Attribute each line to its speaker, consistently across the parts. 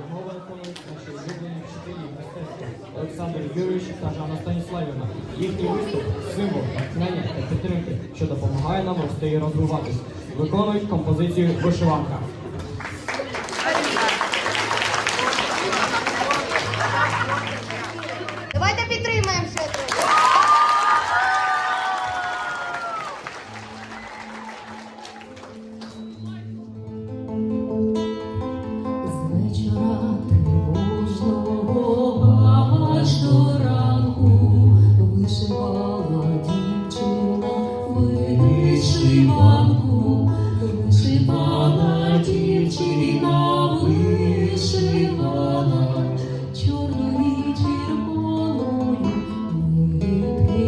Speaker 1: Його виконують наші улюблені вчителі мистецтва Олександр Юрійович та Жанна Станіславівна. Їхній виступ символ, натхнення та підтримки, що допомагає нам рости і розвиватись. Виконують композицію вишиванка.
Speaker 2: Вишиванку, вишивала дівчина, вишивала чорною і червоною нитки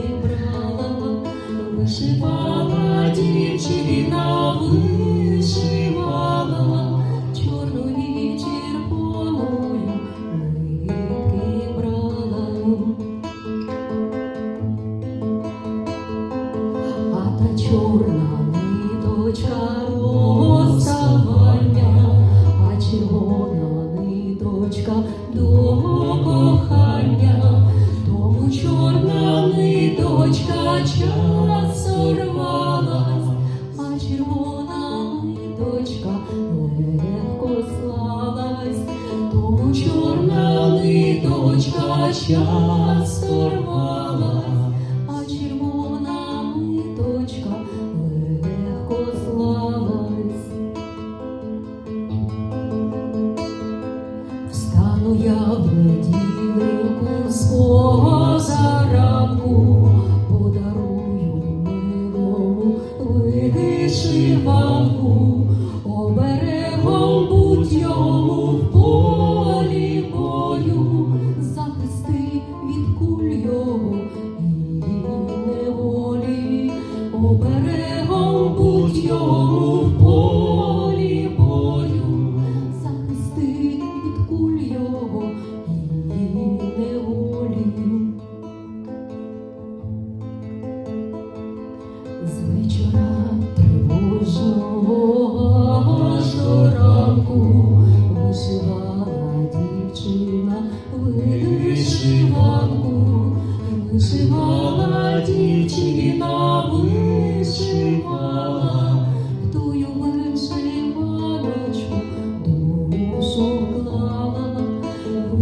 Speaker 2: чорна ниточка розставання, а червона ниточка до кохання, тому чорна ниточка час сорвалась, а червона ниточка легко слалась, тому чорна ниточка час сорвалась, Встану я в свого заранку, подарую милому вишиванку, оберегом будь йому в полі бою, захисти від куль його і неволі, оберегом будь йому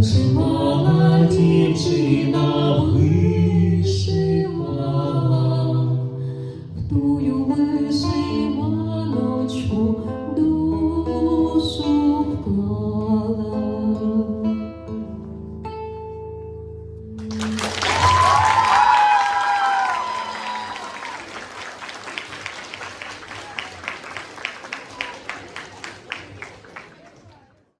Speaker 2: вишивала дівчина, вишивала тую вишиваночку